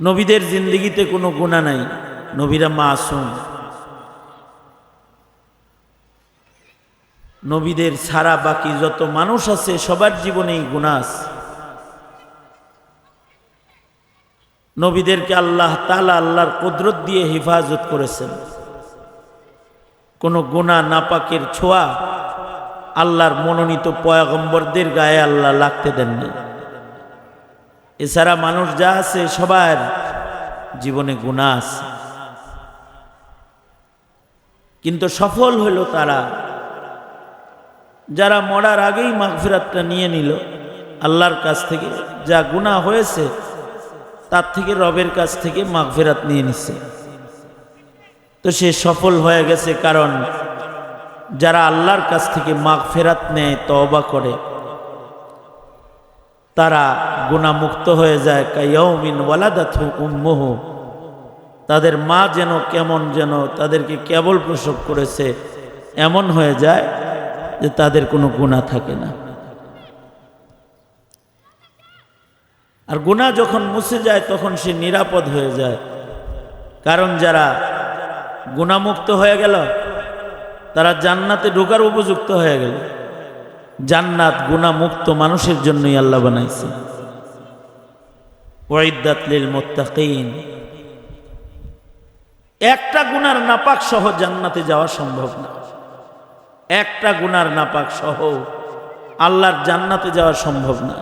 নবীদের জিন্দিগিতে কোনো গুণা নাই, নবীরা মাসুম। নবীদের ছাড়া বাকি যত মানুষ আছে, সবার জীবনেই গুণা আছে। নবীদেরকে আল্লাহ তালা আল্লাহর কুদরত দিয়ে হেফাজত করেছেন। কোনো গুণা নাপাকের ছোঁয়া আল্লাহর মনোনীত পয়াগম্বরদের গায়ে আল্লাহ লাগতে দেন না এছাড়া মানুষ যা আছে সবার জীবনে গুণা আছে। কিন্তু সফল হইল তারা। যারা মরার আগেই মাগফিরাতটা নিয়ে নিল, আল্লাহর কাছ থেকে যা গুণা হয়েছে, তার থেকে রবের কাছ থেকে মাগফিরাত নিয়ে নিছে। তো সে সফল হয়ে গেছে কারণ যারা আল্লাহর কাছ থেকে মাগফিরাত নেয়, তওবা করে তারা গুণামুক্ত হয়ে যায় কাইয়মিন ওয়ালাদাথু উম্মুহু। তাদের মা যেন কেমন যেন তাদেরকে কেবল প্রসব করেছে, এমন হয়ে যায় যে তাদের কোনো গুণা থাকে না। আর গুণা যখন মুছে যায়, তখন সে নিরাপদ হয়ে যায়। কারণ যারা গুণামুক্ত হয়ে গেল, তারা জান্নাতে ঢোকার উপযুক্ত হয়ে গেল। জান্নাত গুণামুক্ত মানুষের জন্যই আল্লাহ বানাইছে। ওয়াইদাত লিল মুত্তাকিন। একটা গুনার নাপাক সহ জান্নাতে যাওয়া সম্ভব না। একটা গুনার নাপাক সহ আল্লাহর জান্নাতে যাওয়া সম্ভব না।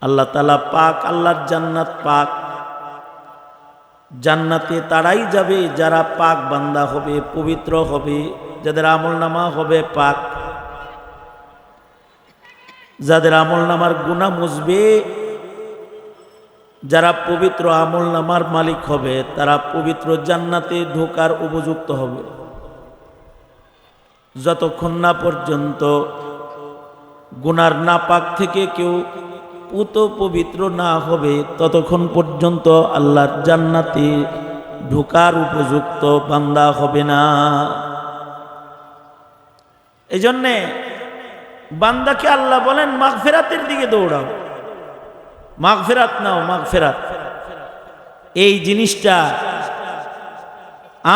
আল্লাহ তালা পাক, আল্লাহর জান্নাত পাক। জান্নাতে তারাই যাবে, যারা পাক বান্দা হবে, পবিত্র হবে। যাদের আমল নামা হবে পাক। যাদের আমল নামার গুণা মুছবে, যারা পবিত্র আমল নামার মালিক হবে, তারা পবিত্র জান্নাতে ঢোকার উপযুক্ত হবে। যতক্ষণ না পর্যন্ত গুনার নাপাক থেকে কেউ পুত পবিত্র না হবে, ততক্ষণ পর্যন্ত আল্লাহর জান্নাতে ঢোকার উপযুক্ত বান্দা হবে না। এই জন্যে বান্দাকে আল্লাহ বলেন, মাগফেরাতের দিকে দৌড়াও। মাগফেরাত নাও, মাগফেরাত। এই জিনিসটা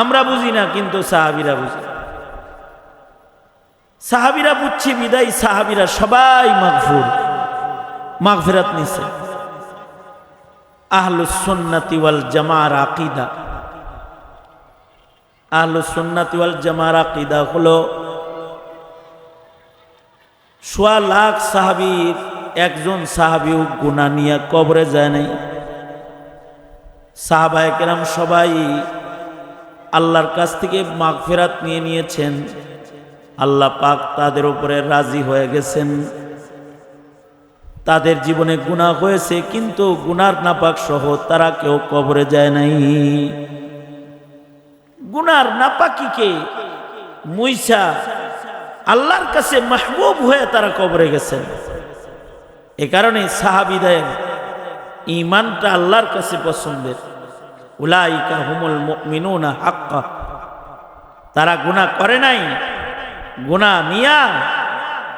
আমরা বুঝি না, কিন্তু সাহাবিরা বুঝি। সাহাবিরা বুঝছি, বিদায় সাহাবিরা সবাই মাগফুর। মাগফিরাত নিছে। আহলুস সুন্নাতি ওয়াল জামার আকিদা। আহলুস সুন্নাতি ওয়াল জামার আকিদা হলো সোয়া লাখ সাহাবীর একজন সাহাবিও গুণা নিয়ে কবরে যায় নাই। সাহাবায় কেরাম সবাই আল্লাহর কাছ থেকে মাগফিরাত নিয়ে নিয়েছেন। আল্লাহ পাক তাদের উপরে রাজি হয়ে গেছেন। তাদের জীবনে গুণা হয়েছে, কিন্তু গুনার নাপাক সহ তারা কেউ কবরে যায় নাই। গুনার নাপাকিকে মুইসা আল্লাহর কাছে মাহবুব হয়ে তারা কবরে গেছেন। এ কারণে সাহাবিদের ইমানটা আল্লাহর কাছে পছন্দের। উলাইকা হুমুল মিনুনা হাক্কা। তারা গুণা করে নাই গুণা নিয়া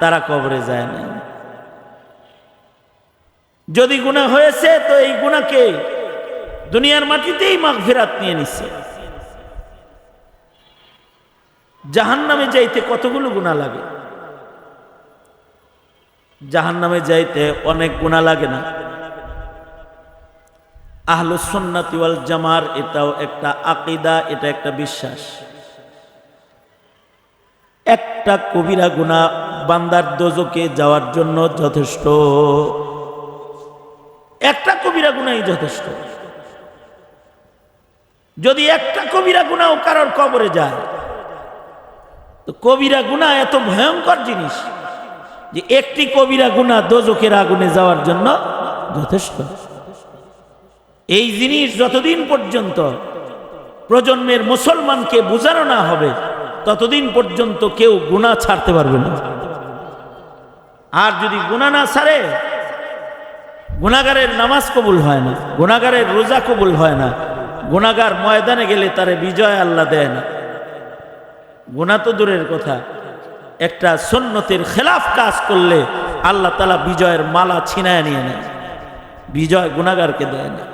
তারা কবরে যায় নাই। যদি গুণা হয়েছে, তো এই গুণাকে দুনিয়ার মাটিতেই মাগফিরাত নিয়ে নিচ্ছে জাহান নামে যাইতে কতগুলো গুণা লাগে? জাহান নামে যাইতে অনেক গুণা লাগে না? আহলুসন্নাতি জামার এটাও একটা আকিদা, এটা একটা বিশ্বাস। একটা কবিরা গুণা বান্দার দোজকে যাওয়ার জন্য যথেষ্ট। একটা কবিরা গুণাই যথেষ্ট। যদি একটা কবিরা গুণাও কারোর কবরে যায় তো কবিরা গুণা এত ভয়ঙ্কর জিনিস যে একটি কবিরা গুণা দোজকের আগুনে যাওয়ার জন্য যথেষ্ট। এই জিনিস যতদিন পর্যন্ত প্রজন্মের মুসলমানকে বোঝানো না হবে, ততদিন পর্যন্ত কেউ গুণা ছাড়তে পারবে না। আর যদি গুণা না ছাড়ে গুণাগারের নামাজ কবুল হয় না গুণাগারের রোজা কবুল হয় না গুণাগার ময়দানে গেলে তারে বিজয় আল্লাহ দেয় না। গুণা তো দূরের কথা। একটা সন্ন্যতের খেলাফ কাজ করলে আল্লাহ তালা বিজয়ের মালা ছিনায় নিয়ে নেয়। বিজয় গুণাগারকে দেয় না।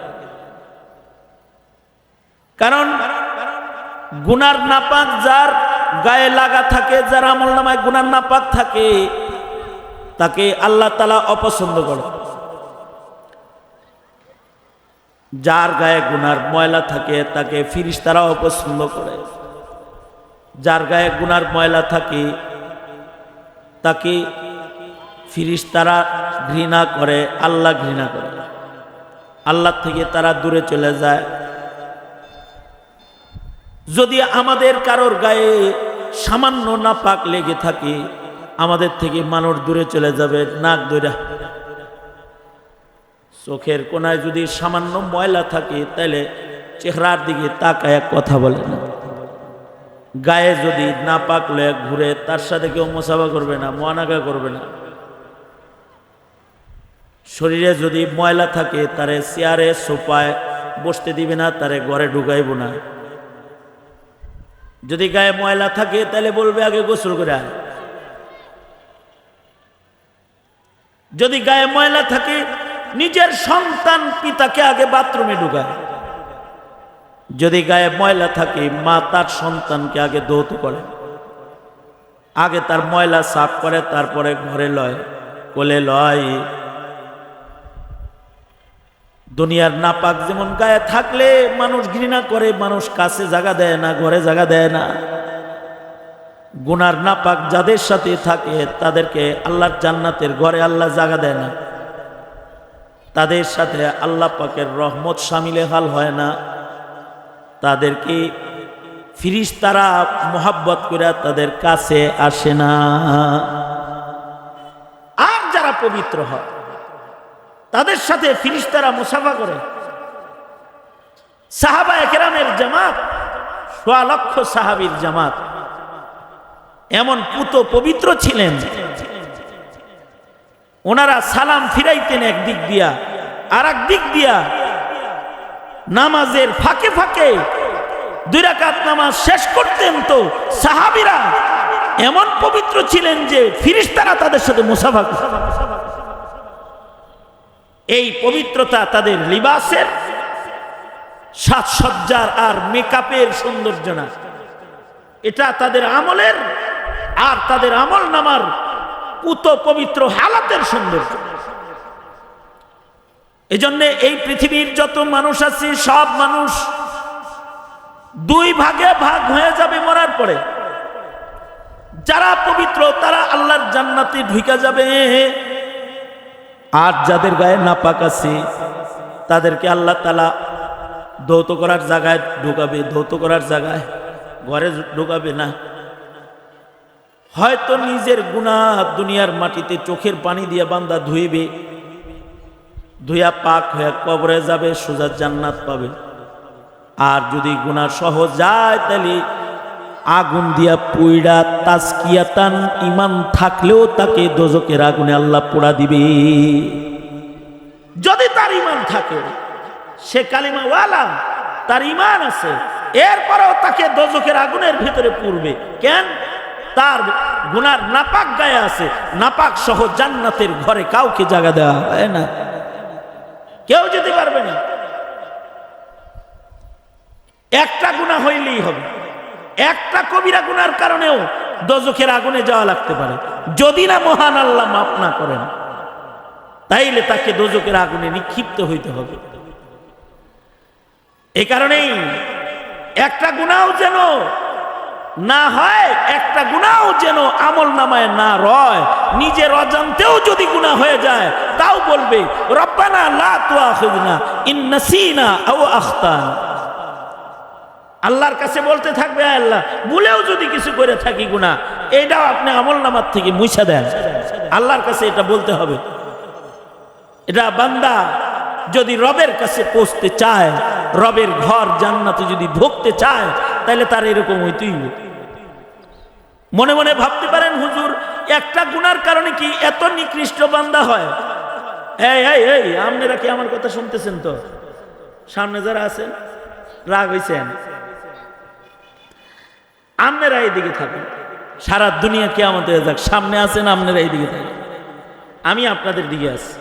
কারণ গুনার নাপাক যার গায়ে লাগা থাকে, যার আমল নামায় গুনার নাপাক থাকে, তাকে আল্লাহ তালা অপছন্দ করে। যার গায়ে গুনার ময়লা থাকে, তাকে ফিরিস তারা অপছন্দ করে। যার গায়ে গুনার ময়লা থাকে, তাকে ফিরিস তারা ঘৃণা করে, আল্লাহ ঘৃণা করে। আল্লাহ থেকে তারা দূরে চলে যায়। যদি আমাদের কারোর গায়ে সামান্য না পাক লেগে থাকে, আমাদের থেকে মানুষ দূরে চলে যাবে, নাক দৈরা চোখের কোনায় যদি সামান্য ময়লা থাকে, তাহলে চেহারার দিকে তাকায় কথা বলে না। গায়ে যদি না পাকলে ঘুরে, তার সাথে কেউ মোসাফা করবে না, মোয়ানাকা করবে না। শরীরে যদি ময়লা থাকে, তারে চেয়ারে সোপায় বসতে দিবে না, তারে ঘরে ঢুকাইব না। যদি গায়ে ময়লা থাকে, তাহলে বলবে, আগে গোসল করে আয়। যদি গায়ে ময়লা থাকে, নিজের সন্তান পিতাকে আগে বাথরুমে ঢুকায়। যদি গায়ে ময়লা থাকে, মা তার সন্তানকে আগে দৌত করে। আগে তার ময়লা সাফ করে, তারপরে ঘরে লয়। কোলে লয়। দুনিয়ার নাপাক যেমন গায়ে থাকলে মানুষ ঘৃণা করে, মানুষ কাছে জায়গা দেয় না, ঘরে জায়গা দেয় না। গুনার নাপাক যাদের সাথে থাকে, তাদেরকে আল্লাহর জান্নাতের ঘরে আল্লাহ জায়গা দেয় না। তাদের সাথে আল্লাহ পাকের রহমত সামিলে হাল হয় না। তাদেরকে ফিরিস তারা মোহাব্বত করে তাদের কাছে আসে না। আর যারা পবিত্র হয়, তাদের সাথে ফিরিস্তারা মুসাফা করে। সাহাবা একরামের জামাত, সোয়া লক্ষ সাহাবির জামাত, এমন পুত পবিত্র ছিলেন। ওনারা সালাম ফিরাইতেন এক দিক দিয়া আর দিক দিয়া নামাজের ফাঁকে ফাঁকে দুই রাকাত নামাজ শেষ করতেন তো সাহাবিরা। এমন পবিত্র ছিলেন যে ফিরিস্তারা তাদের সাথে মুসাফা এই পবিত্রতা তাদের লিবাসের সাজসজ্জার আর মেকআপের সৌন্দর্য না। এটা তাদের আমলের আর তাদের আমল নামার পুত পবিত্র হালাতের সৌন্দর্য। এজন্যে এই পৃথিবীর যত মানুষ আছে, সব মানুষ দুই ভাগে ভাগ হয়ে যাবে মরার পরে। যারা পবিত্র, তারা আল্লাহর জান্নাতে ঢুকে যাবে। আর যাদের গায়ে নাপাক আছে, তাদেরকে আল্লাহ তালা ধৌত করার জায়গায় ঢুকাবে। ধৌত করার জায়গায় ঘরে ঢুকাবে না। হয়তো নিজের গুণা দুনিয়ার মাটিতে চোখের পানি দিয়ে বান্দা ধুইবে। ধুইয়া পাক হয়ে কবরে যাবে, সোজা জান্নাত পাবে। আর যদি গুণা সহ যায়, তাহলে আগুন দিয়া পুইড়া তাস্কিয়াতান ইমান থাকলেও তাকে দোজকের আগুনে আল্লাহ পোড়া দিবে। যদি তার ইমান থাকে, সে কালিমা ওয়ালা তার ইমান আছে, এরপরেও তাকে দোজকের আগুনের ভিতরে পুরবে কেন? তার গুনার নাপাক গায়ে আছে, নাপাক সহ জান্নাতের ঘরে কাউকে জায়গা দেওয়া হয় না। কেউ যেতে পারবে না। একটা গুণা হইলেই হবে। একটা কবিরা গুনার কারণেও দজখের আগুনে যাওয়া লাগতে পারে। যদি না মহান আল্লাহ মাফ না করেন, তাইলে তাকে দোজকের আগুনে নিক্ষিপ্ত হইতে হবে। এ কারণেই একটা গুণাও যেন না হয় একটা গুণাও যেন আমল নামায় না রয়। নিজের অজান্তেও যদি গুণা হয়ে যায়, তাও বলবে আল্লাহর কাছে বলতে থাকবে আল্লাহ, ভুলেও যদি কিছু করে থাকি গুণা, এটাও আপনি আমল নামার থেকে মুছা দেন। আল্লাহর কাছে এটা বলতে হবে। এটা বান্দা যদি রবের কাছে পৌঁছতে চায়, রবের ঘর জান্নাতে যদি ঢুকতে চায়, তাহলে তার এরকম হইতেই মনে মনে ভাবতে পারেন হুজুর, একটা গুনার কারণে কি এত নিকৃষ্ট বান্দা হয়? এই আপনারা কি আমার কথা শুনতেছেন তো? সামনে যারা আছেন, রাগ হয়েছেন আপনারা এইদিকে থাকুন। সারা দুনিয়া কে আমাদের সামনে আছেন, আপনারা এইদিকে থাকুন। আমি আপনাদের দিকে আছি।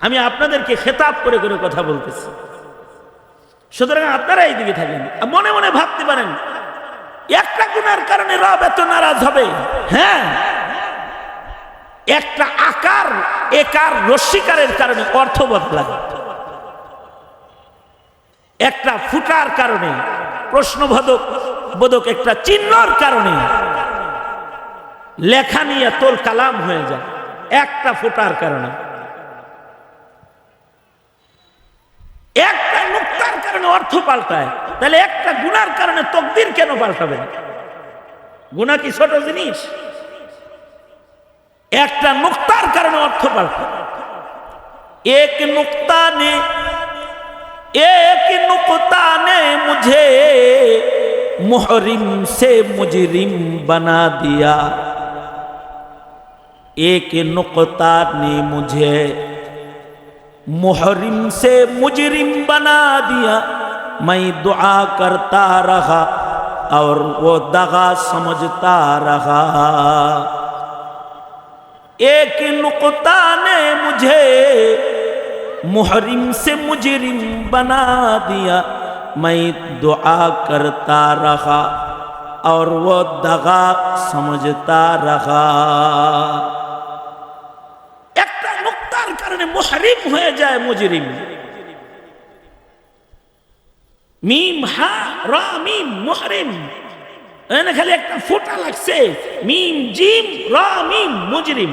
আমি আপনাদেরকে খেতাব করে করে কথা বলতেছি। সুতরাং আপনারা এই দিকে থাকেন। মনে মনে ভাবতে পারেন, একটা গুনার কারণে রব এত নারাজ হবে। হ্যাঁ। একটা আকার, একার রস্বীকারের কারণে অর্থ বদলায় একটা ফুটার কারণে, প্রশ্নবোধক, বোধক একটা চিহ্নর কারণে লেখা নিয়ে তোল কালাম হয়ে যায়। একটা ফুটার কারণে একটা নুক্তার কারণে অর্থ পাল্টায় তাহলে একটা গুনার কারণে তকদির কেন পাল্টাবে গুণা কি ছোট জিনিস একটা নুক্তার কারণে অর্থ পাল্টায় এক নুক্তা নে एक नुकता ने मुझे मुहरिम से मुजरिम बना दिया एक नुकता ने मुझे मुहरिम से मुजरिम बना दिया میں دعا کرتا رہا اور وہ دغا سمجھتا رہا۔ ایک نقطہ نے مجھے محرم سے مجرم بنا دیا۔ میں دعا کرتا رہا اور وہ دغا سمجھتا رہا۔ একটা মুক্তার কারণে মুহরিম হয়ে যায় মুজরিম মিম হা, রা, মিম, মুহরিম। এখানে খালি একটা ফোঁটা লাগছে। মিম, জিম, রা, মিম, মুজরিম।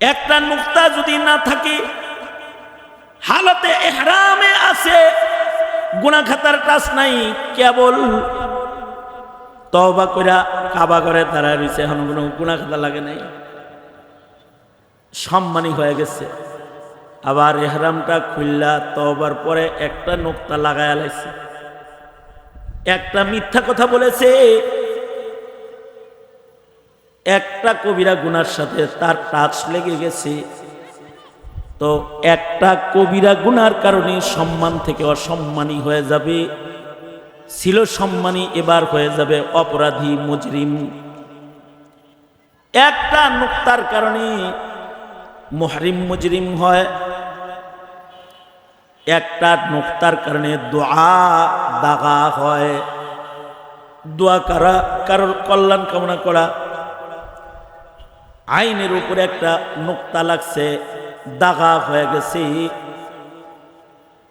একটা নুক্তা যদি না থাকে, হালতে এহরামে আছে গুনা খাতার টাচ নাই, কেবল তবা কইরা কাবা করে তারা রয়েছে এখন কোনো গুনা খাতা লাগে নাই। সম্মানী হয়ে গেছে। আবার এহরামটা খুললা তবার পরে একটা নোক্তা লাগায় লাইছে। একটা মিথ্যা কথা বলেছে। একটা কবিরা গুনার সাথে তার টাচ লেগে গেছে। তো একটা কবিরা গুনার কারণে সম্মান থেকে অসম্মানী হয়ে যাবে। ছিল সম্মানী, এবার হয়ে যাবে অপরাধী, মুজরিম। একটা নুক্তার কারণে মহরিম, মুজরিম হয়। একটা নুক্তার কারণে দোয়া দাগা হয়। দোয়া করা, কারোর কল্যাণ কামনা করা। আইনের উপরে একটা নোক্তা লাগছে, দাগা হয়ে গেছে।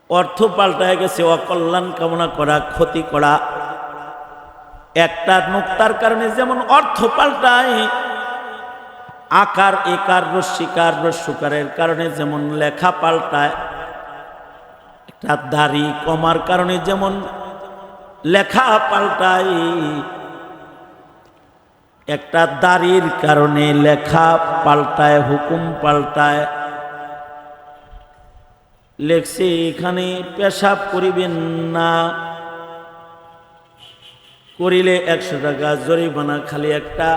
অর্থ পাল্টায় গেছে, অকল্যাণ কামনা করা, ক্ষতি করা। একটা নোক্তার কারণে যেমন অর্থ পাল্টায়, আকার, একার রস্যিকার রস্যকারের কারণে যেমন লেখা পাল্টায় একটা দাড়ি কমার কারণে যেমন লেখা পাল্টায়, একটা দাড়ির কারণে লেখা পাল্টায়, হুকুম পাল্টায়। লেখছে, এখানে পেশাব করিবেন না। করিলে একশো টাকা জরিমানা, খালি একটা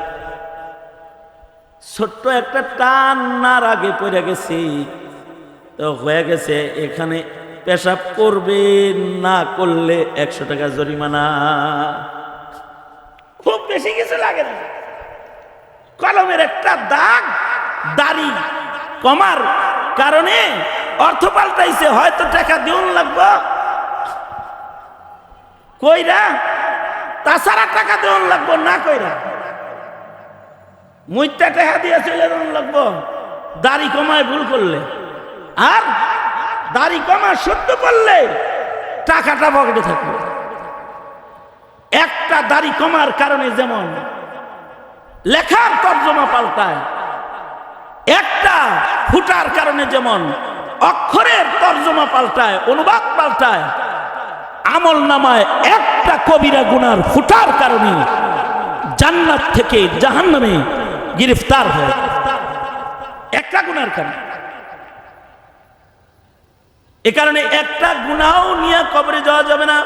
ছোট্ট একটা টান নার আগে পড়ে গেছি। তো হয়ে গেছে, এখানে পেশাব করবে, না করলে একশো টাকা জরিমানা। খুব বেশি কিছু লাগে না। কলমের একটা দাগ, দাড়ি কমার কারণে অর্থ পাল্টাইছে, হয়তো টাকা দিউন লাগবো। কইরা, তাছাড়া টাকা দেওয়ান লাগবো, না কইরা। মুইটা টাকা দিয়ে চলে যাওয়ান লাগবো, দাড়ি কমায় ভুল করলে। আর দাড়ি কমা সত্য করলে টাকাটা পকেটে থাকবে। একটা দাড়ি কমার কারণে যেমন লেখার তর্জমা পাল্টায়, একটা ফুটার কারণে যেমন অক্ষরের তর্জমা পাল্টায়, অনুবাদ পাল্টায়, আমল নামায় একটা কবিরা গুনার ফুটার কারণে জান্নাত থেকে জাহান্নামে গ্রেফতার হয়। একটা গুনার কারণে। এ কারণে একটা গুনাও নিয়ে কবরে যাওয়া যাবে না।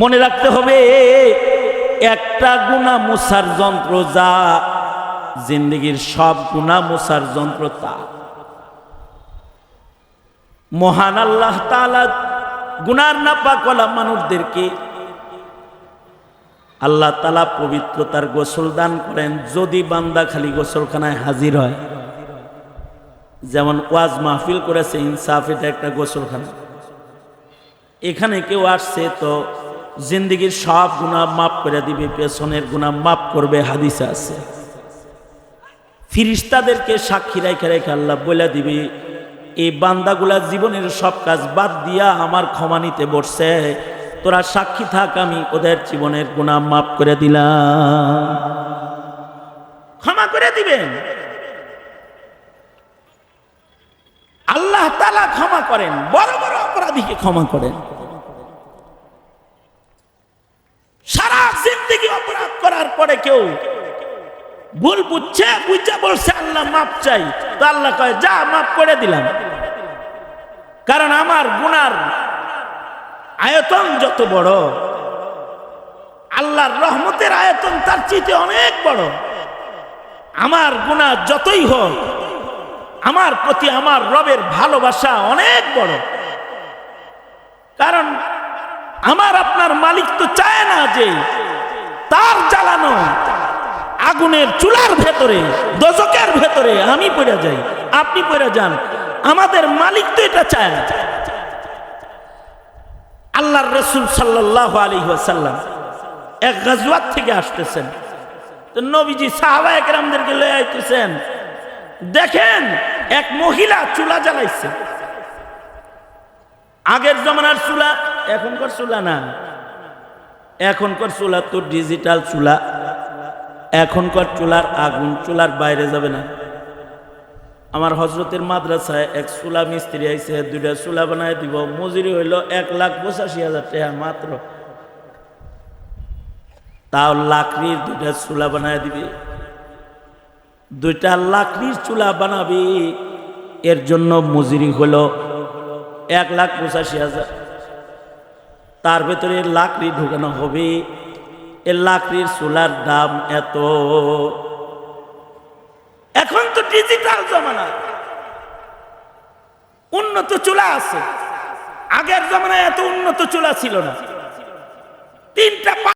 মনে রাখতে হবে, একটা গুণা মুসার যন্ত্র যা জিন্দগির সব গুণা মুসার যন্ত্র তা। মহান আল্লাহ তালা গুনার না পাকলা মানুষদেরকে আল্লাহ তালা পবিত্রতার গোসল দান করেন, যদি বান্দা খালি গোসলখানায় হাজির হয়। যেমন ওয়াজ মাহফিল করেছে ইনসাফ, এটা একটা গোসলখানা। এখানে কেউ আসছে তো জিন্দগির সব গুণা মাফ করে দিবে, পেছনের গুণা মাফ করবে, হাদিসে আছে। ফিরিস্তাদেরকে সাক্ষী রেখে রেখে আল্লাহ বলে দিবি, এই বান্দাগুলা জীবনের সব কাজ বাদ দিয়া আমার ক্ষমা নিতে বসছে। তোরা সাক্ষী থাক, আমি ওদের জীবনের গুণা মাফ করে দিলাম। ক্ষমা করে দিবেন। আল্লাহ তালা ক্ষমা করেন, বড় বড় অপরাধীকে ক্ষমা করেন। সারা জিন্দগি অপরাধ করার পরে কেউ ভুল বুঝছে বুঝছে বলছে, আল্লাহ মাপ চাই। তো আল্লাহ কয়, যা মাপ করে দিলাম। কারণ আমার গুনার আয়তন যত বড়, আল্লাহর রহমতের আয়তন তার চেয়ে অনেক বড়। আমার গুনাহ যতই হোক আমার প্রতি আমার রবের ভালোবাসা অনেক বড়। কারণ আমার আপনার মালিক তো চায় না যে তার জ্বালানো আগুনের চুলার ভেতরে দশকের ভেতরে আমি পড়ে যাই, আপনি পড়ে যান। আমাদের মালিক তো এটা চায় না। আল্লাহর রসুল সাল্লাহ আলী সাল্লাম এক গাজওয়াত থেকে আসতেছেন। নবীজি সাহাবা একরামদেরকে লয়ে আইতেছেন। দেখেন এক মহিলা চুলা জ্বালাইছে। আগের জমানার চুলা, এখনকার চুলা না। এখনকার চুলা তো ডিজিটাল চুলা। এখনকার চুলার আগুন চুলার বাইরে যাবে না। আমার হজরতের মাদ্রাসায় এক চুলা মিস্ত্রি আইছে, দুইটা চুলা বানায় দিব। মজুরি হইল এক লাখ পঁচাশি হাজার টাকা মাত্র। তাও লাকড়ির দুইটা চুলা বানায় দিবি। দুইটা লাকড়ির চুলা বানাবি, এর জন্য মজুরি হলো এক লাখ পঁচাশি হাজার। তার ভেতরে লাকড়ি ঢুকানো হবে, এ লাকড়ির চুলার দাম এত। এখন তো ডিজিটাল জমানা। উন্নত চুলা আছে। আগের জমানায় এত উন্নত চুলা ছিল না। তিনটা